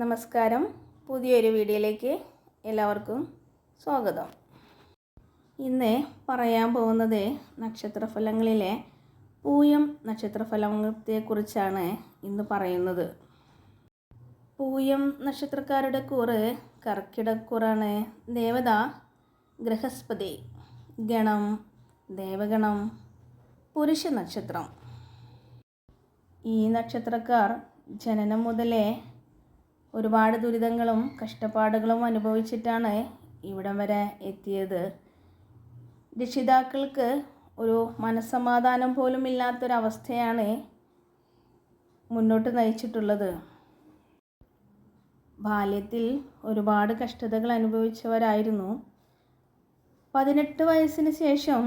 നമസ്കാരം. പുതിയൊരു വീഡിയോയിലേക്ക് എല്ലാവർക്കും സ്വാഗതം. ഇന്ന് പറയാൻ പോകുന്നത് നക്ഷത്രഫലങ്ങളിലെ പൂയം നക്ഷത്രഫലത്തെക്കുറിച്ചാണ് ഇന്ന് പറയുന്നത്. പൂയം നക്ഷത്രക്കാരുടെ കൂറ് കർക്കിടക്കൂറാണ്. ദേവത ഗൃഹസ്പതി ഗണം ദേവഗണം പുരുഷ നക്ഷത്രം. ഈ നക്ഷത്രക്കാർ ജനനം മുതലേ ഒരുപാട് ദുരിതങ്ങളും കഷ്ടപ്പാടുകളും അനുഭവിച്ചിട്ടാണ് ഇവിടം വരെ എത്തിയത്. രക്ഷിതാക്കൾക്ക് ഒരു മനസ്സമാധാനം പോലും ഇല്ലാത്തൊരവസ്ഥയാണ് മുന്നോട്ട് നയിച്ചിട്ടുള്ളത്. ബാല്യത്തിൽ ഒരുപാട് കഷ്ടതകൾ അനുഭവിച്ചവരായിരുന്നു. പതിനെട്ട് വയസ്സിന് ശേഷം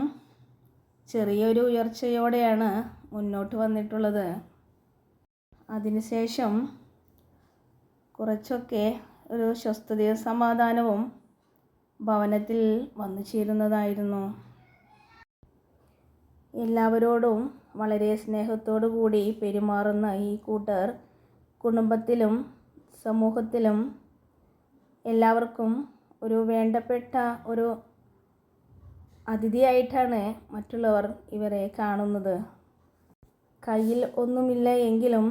ചെറിയൊരു ഉയർച്ചയോടെയാണ് മുന്നോട്ട് വന്നിട്ടുള്ളത്. അതിനുശേഷം കുറച്ചൊക്കെ ഒരു സ്വസ്ഥതയും സമാധാനവും ഭവനത്തിൽ വന്നു ചേരുന്നതായിരുന്നു. എല്ലാവരോടും വളരെ സ്നേഹത്തോടു കൂടി പെരുമാറുന്ന ഈ കൂട്ടർ കുടുംബത്തിലും സമൂഹത്തിലും എല്ലാവർക്കും ഒരു വേണ്ടപ്പെട്ട ഒരു അതിഥിയായിട്ടാണ് മറ്റുള്ളവർ ഇവരെ കാണുന്നത്. കയ്യിൽ ഒന്നുമില്ല എങ്കിലും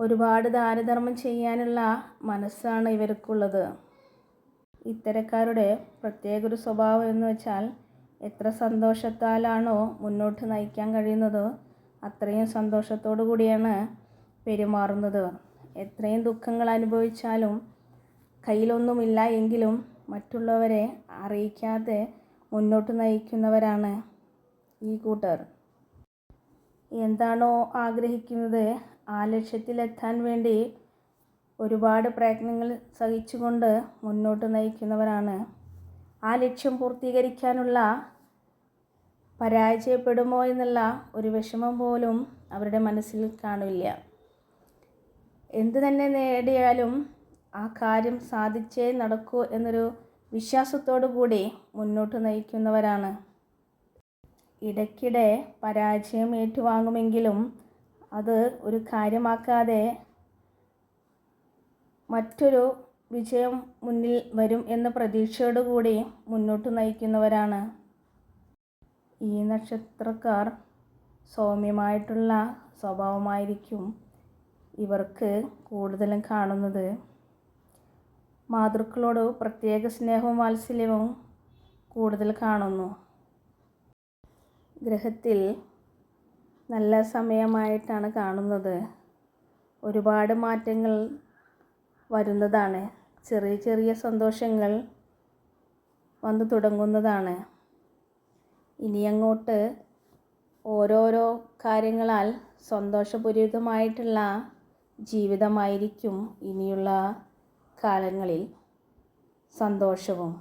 ഒരുപാട് ദാനധർമ്മം ചെയ്യാനുള്ള മനസ്സാണ് ഇവർക്കുള്ളത്. ഇത്തരക്കാരുടെ പ്രത്യേക ഒരു സ്വഭാവം എന്ന് വെച്ചാൽ എത്ര സന്തോഷത്താലാണോ മുന്നോട്ട് നയിക്കാൻ കഴിയുന്നത് അത്രയും സന്തോഷത്തോടു കൂടിയാണ് പെരുമാറുന്നത്. എത്രയും ദുഃഖങ്ങൾ അനുഭവിച്ചാലും കയ്യിലൊന്നുമില്ല എങ്കിലും മറ്റുള്ളവരെ അറിയിക്കാതെ മുന്നോട്ട് നയിക്കുന്നവരാണ് ഈ കൂട്ടർ. എന്താണോ ആഗ്രഹിക്കുന്നത് ആ ലക്ഷ്യത്തിലെത്താൻ വേണ്ടി ഒരുപാട് പ്രയത്നങ്ങൾ സഹിച്ചുകൊണ്ട് മുന്നോട്ട് നയിക്കുന്നവരാണ്. ആ ലക്ഷ്യം പൂർത്തീകരിക്കാനുള്ള പരാജയപ്പെടുമോ എന്നുള്ള ഒരു വിഷമം പോലും അവരുടെ മനസ്സിൽ കാണില്ല. എന്തു തന്നെ നേടിയാലും ആ കാര്യം സാധിച്ചേ നടക്കൂ എന്നൊരു വിശ്വാസത്തോടു കൂടി മുന്നോട്ട് നയിക്കുന്നവരാണ്. ഇടയ്ക്കിടെ പരാജയം ഏറ്റുവാങ്ങുമെങ്കിലും അത് ഒരു കാര്യമാക്കാതെ മറ്റൊരു വിജയം മുന്നിൽ വരും എന്ന പ്രതീക്ഷയോടുകൂടി മുന്നോട്ട് നയിക്കുന്നവരാണ് ഈ നക്ഷത്രക്കാർ. സൗമ്യമായിട്ടുള്ള സ്വഭാവമായിരിക്കും ഇവർക്ക് കൂടുതലും കാണുന്നത്. മാതൃക്കളോട് പ്രത്യേക സ്നേഹവും വാത്സല്യവും കൂടുതൽ കാണുന്നു. ഗ്രഹത്തിൽ നല്ല സമയമായിട്ടാണ് കാണുന്നത്. ഒരുപാട് മാറ്റങ്ങൾ വരുന്നതാണ്. ചെറിയ ചെറിയ സന്തോഷങ്ങൾ വന്നു തുടങ്ങുന്നതാണ്. ഇനി അങ്ങോട്ട് ഓരോരോ കാര്യങ്ങളാൽ സന്തോഷപൂരിതമായിട്ടുള്ള ജീവിതമായിരിക്കും ഇനിയുള്ള കാലങ്ങളിൽ. സന്തോഷവും.